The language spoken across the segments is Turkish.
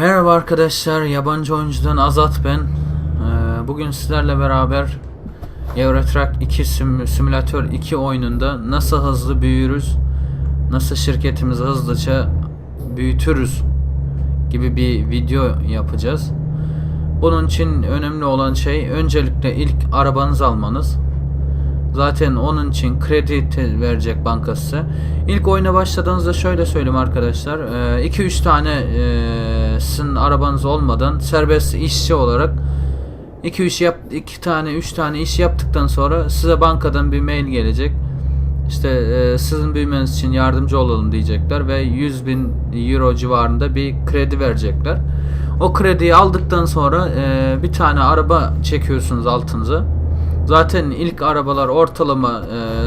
Merhaba arkadaşlar, yabancı oyuncudan Azat ben. Ee, Bugün sizlerle beraber Euro Truck 2 Sim- Simülatör 2 oyununda nasıl hızlı büyürüz, nasıl şirketimizi hızlıca büyütürüz gibi bir video yapacağız. Bunun için önemli olan şey öncelikle ilk arabanızı almanız. Zaten onun için kredi verecek banka size. İlk oyuna başladığınızda şöyle söyleyeyim arkadaşlar. 2-3 tane e, sizin arabanız olmadan serbest işçi olarak 2-3 yap 2 tane 3 tane iş yaptıktan sonra size bankadan bir mail gelecek. İşte e, sizin büyümeniz için yardımcı olalım diyecekler ve 100 bin euro civarında bir kredi verecekler. O krediyi aldıktan sonra e, bir tane araba çekiyorsunuz altınıza. Zaten ilk arabalar ortalama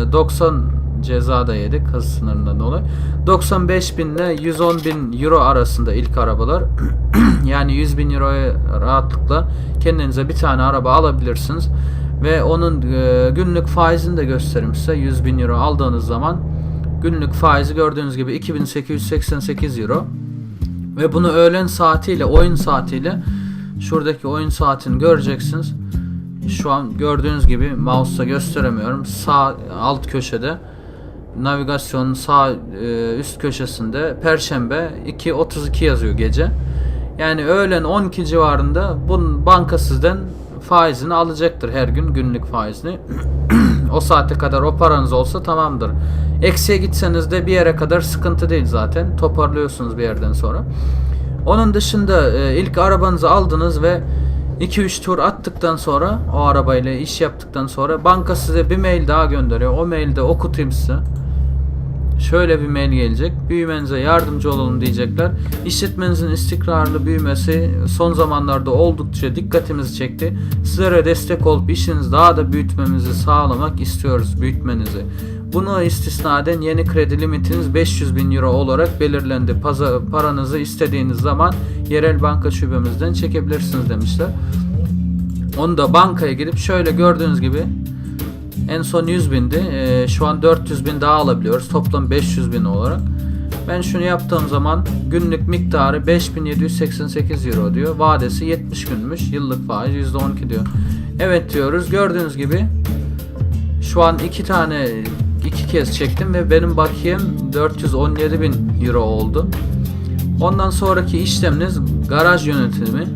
e, 90 ceza da yedik hız sınırından dolayı. 95 bin ile 110 bin euro arasında ilk arabalar. yani 100 bin euroya rahatlıkla kendinize bir tane araba alabilirsiniz. Ve onun e, günlük faizini de göstereyim size. 100 bin euro aldığınız zaman günlük faizi gördüğünüz gibi 2888 euro. Ve bunu öğlen saatiyle, oyun saatiyle şuradaki oyun saatini göreceksiniz. Şu an gördüğünüz gibi mouse'la gösteremiyorum. Sağ alt köşede navigasyonun sağ e, üst köşesinde Perşembe 2.32 yazıyor gece. Yani öğlen 12 civarında bunun banka sizden faizini alacaktır her gün günlük faizini. o saate kadar o paranız olsa tamamdır. Eksiye gitseniz de bir yere kadar sıkıntı değil zaten. Toparlıyorsunuz bir yerden sonra. Onun dışında e, ilk arabanızı aldınız ve 2-3 tur attıktan sonra o arabayla iş yaptıktan sonra banka size bir mail daha gönderiyor. O mailde okutayım size. Şöyle bir mail gelecek. Büyümenize yardımcı olalım diyecekler. İşletmenizin istikrarlı büyümesi son zamanlarda oldukça dikkatimizi çekti. Sizlere destek olup işinizi daha da büyütmemizi sağlamak istiyoruz büyütmenizi. Bunu istisnaden yeni kredi limitiniz 500 bin euro olarak belirlendi. Paza- paranızı istediğiniz zaman yerel banka şubemizden çekebilirsiniz demişler. Onu da bankaya gidip şöyle gördüğünüz gibi en son 100 bindi. Ee, şu an 400 bin daha alabiliyoruz. Toplam 500 bin olarak. Ben şunu yaptığım zaman günlük miktarı 5788 euro diyor. Vadesi 70 günmüş. Yıllık faiz %12 diyor. Evet diyoruz. Gördüğünüz gibi şu an iki tane iki kez çektim ve benim bakiyem 417 bin euro oldu. Ondan sonraki işleminiz garaj yönetimi.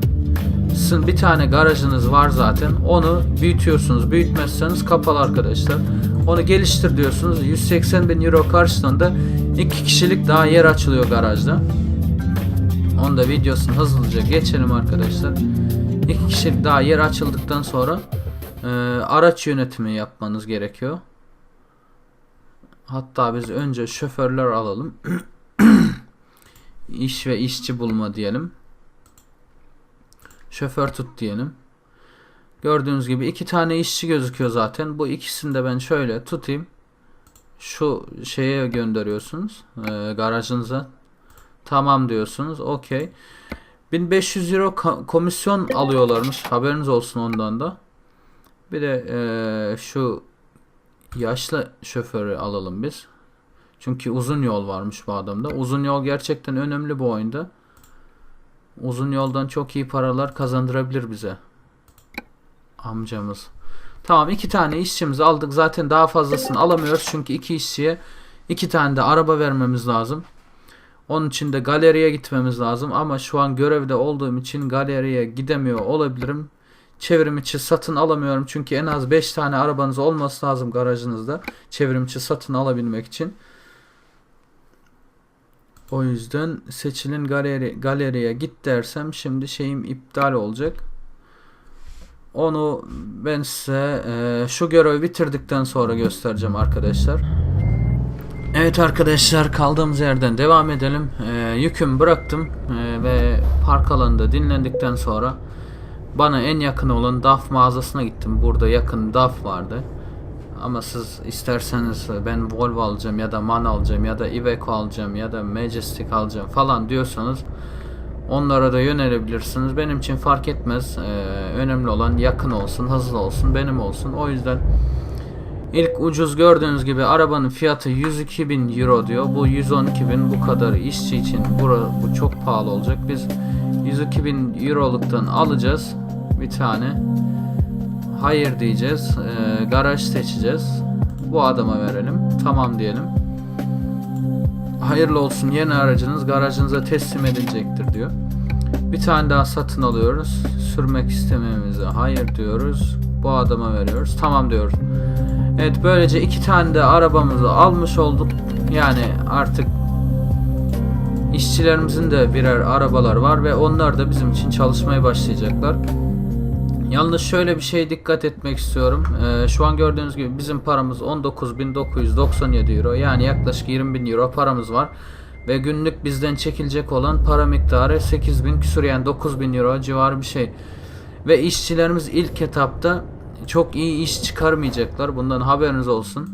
Sizin bir tane garajınız var zaten. Onu büyütüyorsunuz. Büyütmezseniz kapalı arkadaşlar. Onu geliştir diyorsunuz. 180 bin euro karşılığında iki kişilik daha yer açılıyor garajda. Onu da videosunu hızlıca geçelim arkadaşlar. İki kişilik daha yer açıldıktan sonra e, araç yönetimi yapmanız gerekiyor. Hatta biz önce şoförler alalım. İş ve işçi bulma diyelim. Şoför tut diyelim. Gördüğünüz gibi iki tane işçi gözüküyor zaten. Bu ikisini de ben şöyle tutayım. Şu şeye gönderiyorsunuz. e, garajınıza. Tamam diyorsunuz. Okey. 1500 euro komisyon alıyorlarmış. Haberiniz olsun ondan da. Bir de e, şu yaşlı şoförü alalım biz. Çünkü uzun yol varmış bu adamda. Uzun yol gerçekten önemli bu oyunda. Uzun yoldan çok iyi paralar kazandırabilir bize. Amcamız. Tamam iki tane işçimizi aldık. Zaten daha fazlasını alamıyoruz. Çünkü iki işçiye iki tane de araba vermemiz lazım. Onun için de galeriye gitmemiz lazım. Ama şu an görevde olduğum için galeriye gidemiyor olabilirim. Çevrim içi satın alamıyorum. Çünkü en az 5 tane arabanız olması lazım garajınızda. Çevrim içi satın alabilmek için. O yüzden seçilin galeri, galeriye git dersem şimdi şeyim iptal olacak. Onu ben size e, şu görevi bitirdikten sonra göstereceğim arkadaşlar. Evet arkadaşlar kaldığımız yerden devam edelim. E, yükümü bıraktım e, ve park alanında dinlendikten sonra bana en yakın olan DAF mağazasına gittim. Burada yakın DAF vardı. Ama siz isterseniz ben Volvo alacağım ya da MAN alacağım ya da Iveco alacağım ya da Majestic alacağım falan diyorsanız onlara da yönelebilirsiniz. Benim için fark etmez. Ee, önemli olan yakın olsun, hızlı olsun, benim olsun. O yüzden ilk ucuz gördüğünüz gibi arabanın fiyatı 102 bin euro diyor. Bu 112 bin bu kadar işçi için bura, bu çok pahalı olacak. Biz 102 bin euroluktan alacağız bir tane. Hayır diyeceğiz. Ee, garaj seçeceğiz. Bu adama verelim. Tamam diyelim. Hayırlı olsun yeni aracınız garajınıza teslim edilecektir diyor. Bir tane daha satın alıyoruz. Sürmek istememize hayır diyoruz. Bu adama veriyoruz. Tamam diyoruz. Evet böylece iki tane de arabamızı almış olduk. Yani artık işçilerimizin de birer arabalar var ve onlar da bizim için çalışmaya başlayacaklar. Yalnız şöyle bir şey dikkat etmek istiyorum. Ee, şu an gördüğünüz gibi bizim paramız 19.997 euro. Yani yaklaşık 20.000 euro paramız var. Ve günlük bizden çekilecek olan para miktarı 8.000 küsur yani 9.000 euro civarı bir şey. Ve işçilerimiz ilk etapta çok iyi iş çıkarmayacaklar. Bundan haberiniz olsun.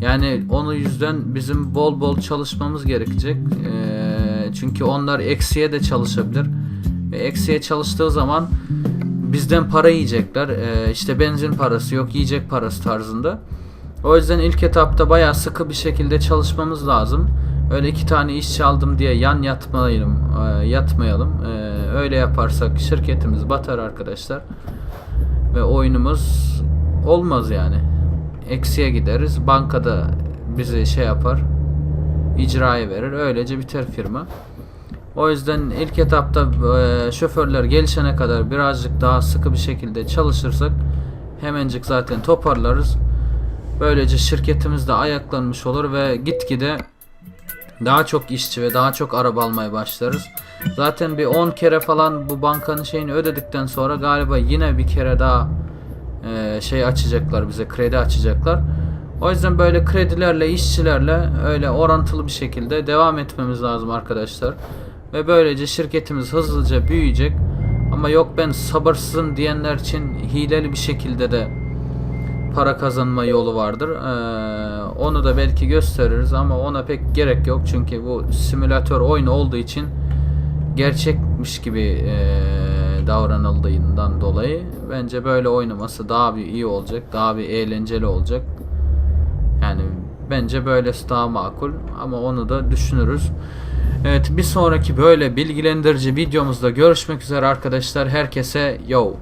Yani onu yüzden bizim bol bol çalışmamız gerekecek. Ee, çünkü onlar eksiye de çalışabilir. Ve eksiye çalıştığı zaman bizden para yiyecekler. Ee, işte benzin parası yok, yiyecek parası tarzında. O yüzden ilk etapta bayağı sıkı bir şekilde çalışmamız lazım. Öyle iki tane işçi aldım diye yan yatmayalım, e, yatmayalım. Ee, öyle yaparsak şirketimiz batar arkadaşlar. Ve oyunumuz olmaz yani. Eksiye gideriz. Bankada bizi şey yapar. icraya verir. Öylece biter firma. O yüzden ilk etapta e, şoförler gelişene kadar birazcık daha sıkı bir şekilde çalışırsak hemencik zaten toparlarız. Böylece şirketimiz de ayaklanmış olur ve gitgide daha çok işçi ve daha çok araba almaya başlarız. Zaten bir 10 kere falan bu bankanın şeyini ödedikten sonra galiba yine bir kere daha e, şey açacaklar bize kredi açacaklar. O yüzden böyle kredilerle işçilerle öyle orantılı bir şekilde devam etmemiz lazım arkadaşlar. Ve böylece şirketimiz hızlıca büyüyecek. Ama yok ben sabırsızım diyenler için hileli bir şekilde de para kazanma yolu vardır. Ee, onu da belki gösteririz ama ona pek gerek yok. Çünkü bu simülatör oyunu olduğu için gerçekmiş gibi e, davranıldığından dolayı bence böyle oynaması daha bir iyi olacak. Daha bir eğlenceli olacak. Yani bence böylesi daha makul ama onu da düşünürüz. Evet bir sonraki böyle bilgilendirici videomuzda görüşmek üzere arkadaşlar. Herkese yo.